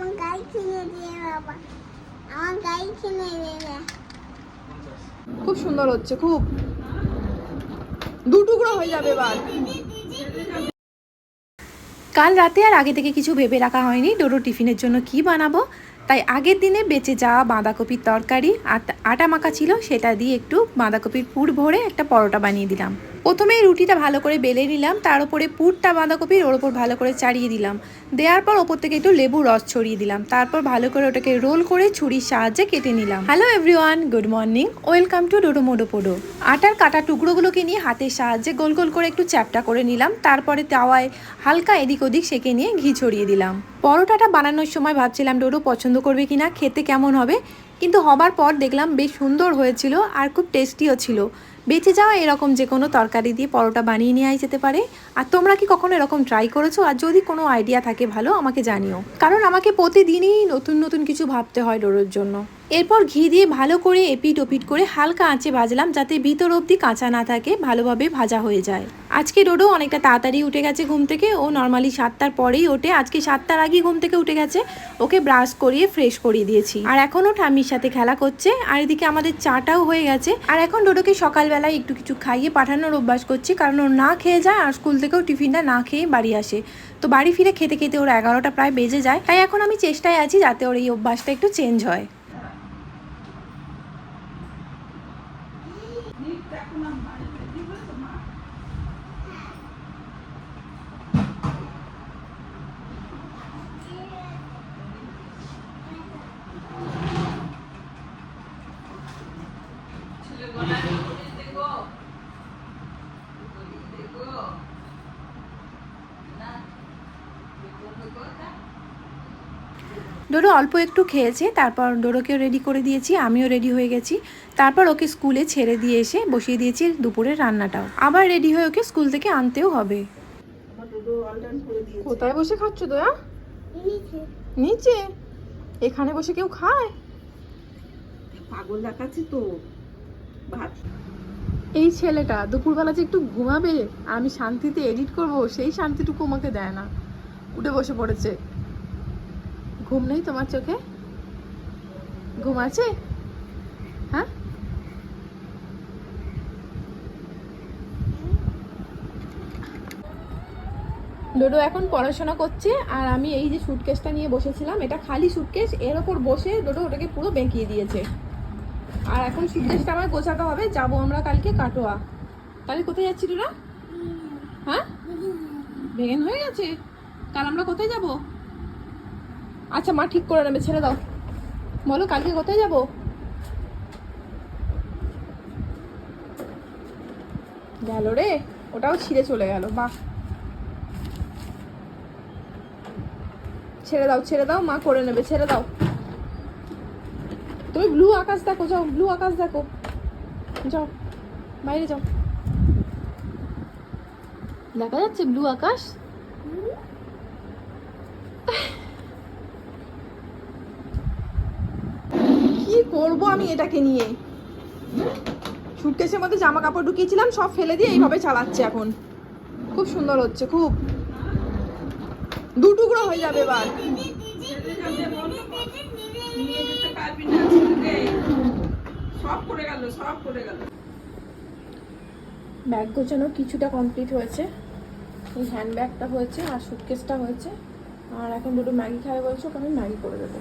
আমার গাড়ি কিনে দিয়ে বাবা। আমার গাড়ি কিনে দেবে খুব সুন্দর হচ্ছে, খুব। দু টুকরো হয়ে যাবে এবার। কাল রাতে আর আগে থেকে কিছু ভেবে রাখা হয়নি ডোডো টিফিনের জন্য কি বানাবো। তাই আগের দিনে বেঁচে যাওয়া বাঁধাকপির তরকারি আটা মাখা ছিল, সেটা দিয়ে একটু বাঁধাকপির পুর ভরে একটা পরোটা বানিয়ে দিলাম। প্রথমে রুটিটা ভালো করে বেলে নিলাম, তার উপরে পুরটা বাঁধাকপির ওর ওপর ভালো করে চাড়িয়ে দিলাম। দেওয়ার পর ওপর থেকে একটু লেবু রস ছড়িয়ে দিলাম, তারপর ভালো করে ওটাকে রোল করে ছুরির সাহায্যে কেটে নিলাম। Hello everyone good morning welcome to Dodo মোডো পোডো আটার কাটা টুকরোগুলোকে নিয়ে হাতের সাহায্যে গোল গোল করে একটু চ্যাপটা করে নিলাম, তারপরে তাওয়ায় হালকা এদিক ওদিক সেঁকে নিয়ে ঘি ছড়িয়ে দিলাম। পরোটাটা বানানোর সময় ভাবছিলাম ডোডো পছন্দ করবে কিনা, খেতে কেমন হবে, কিন্তু হবার পর দেখলাম বেশ সুন্দর হয়েছিল আর খুব টেস্টিও ছিল। বেঁচে যাওয়া এরকম যে কোনো তরকারি দিয়ে পরোটা বানিয়ে নেওয়াই যেতে পারে। আর তোমরা কি কখনো এরকম ট্রাই করেছ? আর যদি কোনো আইডিয়া থাকে ভালো, আমাকে জানিও। কারণ আমাকে প্রতিদিনই নতুন নতুন কিছু ভাবতে হয় ডোরোর জন্য। এরপর ঘি দিয়ে ভালো করে এপিট ওপিট করে হালকা আঁচে ভাজলাম যাতে ভিতর অবধি কাঁচা না থাকে, ভালোভাবে ভাজা হয়ে যায়। আজকে ডোডো অনেকটা তাড়াতাড়ি উঠে গেছে ঘুম থেকে। ও নর্মালি সাতটার পরেই ওঠে। আজকে সাতটার আগেই ঘুম থেকে উঠে গেছে। ওকে ব্রাশ করিয়ে ফ্রেশ করিয়ে দিয়েছি। আর এখনও ঠাম্মির সাথে খেলা করছে। আর এদিকে আমাদের চাটাও হয়ে গেছে। আর এখন ডোডোকে সকালবেলায় একটু কিছু খাইয়ে পাঠানোর অভ্যাস করছি, কারণ ও না খেয়ে যায় আর স্কুল থেকেও টিফিনটা না খেয়ে বাড়ি আসে। তো বাড়ি ফিরে খেতে খেতে ওর এগারোটা প্রায় বেজে যায়, তাই এখন আমি চেষ্টায় আছি যাতে ওর এই অভ্যাসটা একটু চেঞ্জ হয়। ডোডো অল্প একটু খেয়েছে তারপর ডোরোকেও রেডি করে দিয়েছি আমিও রেডি হয়ে গেছি। তারপর ওকে স্কুলে ছেড়ে দিয়ে এসে বসিয়ে দিয়েছি দুপুরের রান্নাটাও। আবার রেডি হয়ে ওকে স্কুল থেকে আনতেও হবে। কোথায় বসে খাচ্ছ দয়া? নিচে। নিচে এখানে বসে কেউ খায়? পাগল দেখাচ্ছে তো। ভাত। এই ছেলেটা দুপুরবেলা যে একটু ঘুমাবে আমি শান্তিতে এডিট করব সেই শান্তিটুকু আমাকে দেয় না। উঠে বসে পড়েছে। ঘুম নেই তোমার চোখে? ঘুম আছে? হ্যাঁ? ডোডো এখন পড়াশোনা করছে, আর আমি এই যে সুটকেসটা নিয়ে বসেছিলাম, এটা খালি সুটকেস এর ওপর বসে ডোডো ওটাকে পুরো বেঁকিয়ে দিয়েছে। আর এখন সুটকেসটা আমার গোছাতে হবে, যাব আমরা কালকে কাটোয়া। তাহলে কোথায় যাচ্ছি তোরা হ্যাঁ? ভেগেন হয়ে গেছে? কাল আমরা কোথায় যাব? আচ্ছা মা ঠিক করে নেবে, ছেড়ে দাও। বলো, কালকে কোথায় যাব? গেল রে, ওটাও ছিঁড়ে চলে গেল, বাহ। ছেড়ে দাও ছেড়ে দাও, মা করে নেবে, ছেড়ে দাও। তুমি ব্লু আকাশ দেখো, যাও ব্লু আকাশ দেখো। যাও, বাইরে যাও। দেখা যাচ্ছে ব্লু আকাশ? করব আমি এটাকে নিয়ে? সুটকেসের মধ্যে জামা কাপড় ঢুকিয়েছিলাম সব ফেলে দিয়ে এইভাবে চালাচ্ছে এখন। খুব সুন্দর হচ্ছে খুব। দু টুকরো হয়ে যাবে এবার। ব্যাগ গোছানো কিছুটা কমপ্লিট হয়েছে। এই হ্যান্ড ব্যাগটা হয়েছে আর সুটকেসটা হয়েছে। আর এখন দুটো ম্যাগি খাবে বলছো ওকে আমি ম্যাগি করে দেবো।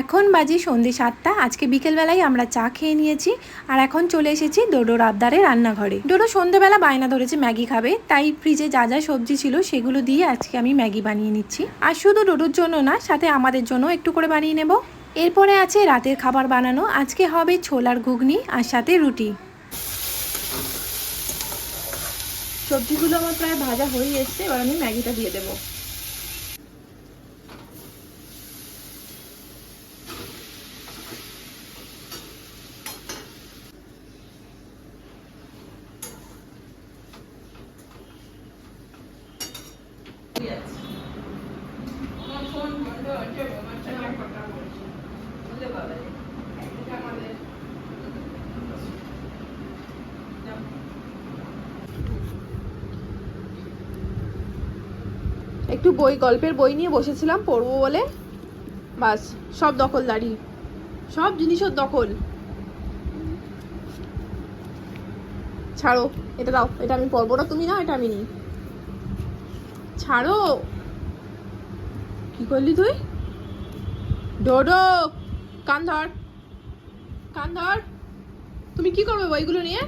এখন বাজে সন্ধে সাতটা। আজকে বিকেলবেলায় আমরা চা খেয়ে নিয়েছি আর এখন চলে এসেছি ডোডোর আবদারে রান্নাঘরে। ডোডো সন্ধেবেলা বায়না ধরেছে, ম্যাগি খাবে, তাই ফ্রিজে যা যা সবজি ছিল সেগুলো দিয়ে আজকে আমি ম্যাগি বানিয়ে নিচ্ছি। আর শুধু ডোডোর জন্য না, সাথে আমাদের জন্য একটু করে বানিয়ে নেব। এরপরে আছে রাতের খাবার বানানো, আজকে হবে ছোলার ঘুগনি আর সাথে রুটি। সবজিগুলো আমার প্রায় ভাজা হয়ে এসছে, এবার আমি ম্যাগিটা দিয়ে দেবো। একটু বই, গল্পের বই নিয়ে বসেছিলাম, পড়ব বলে। বাস, সব দখলদারি। সব জিনিসের দখল। ছাড়ো, এটা দাও, এটা আমি পরবো না। তুমি না এটা আমি নিই। ছাড়ো। কি করলি তুই? ডোডো কান ধর কান ধর। তুমি কি করবে বইগুলো নিয়ে?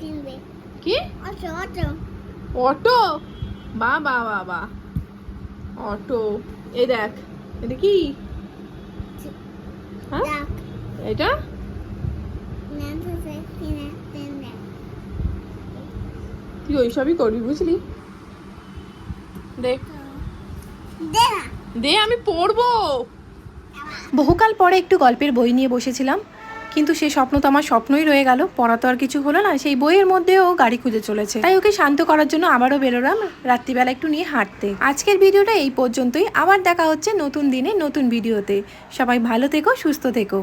কিনবে। কি? Auto auto. অটো? বা বা বা বা অটো। এই দেখ এটা কি? হ্যাঁ? এটা? তুই ওইসবই করবি বুঝলি? দে। দে। আমি পড়ব। বহুকাল পরে একটু গল্পের বই নিয়ে বসেছিলাম কিন্তু সেই স্বপ্ন তো আমার স্বপ্নই রয়ে গেল পড়া তো আর কিছু হলো না সেই বইয়ের মধ্যেও গাড়ি খুঁজে চলেছে। তাই ওকে শান্ত করার জন্য আবারও বেরোলাম রাত্রিবেলা একটু নিয়ে হাঁটতে। আজকের ভিডিওটা এই পর্যন্তই আবার দেখা হচ্ছে নতুন দিনে নতুন ভিডিওতে। সবাই ভালো থেকো সুস্থ থেকো।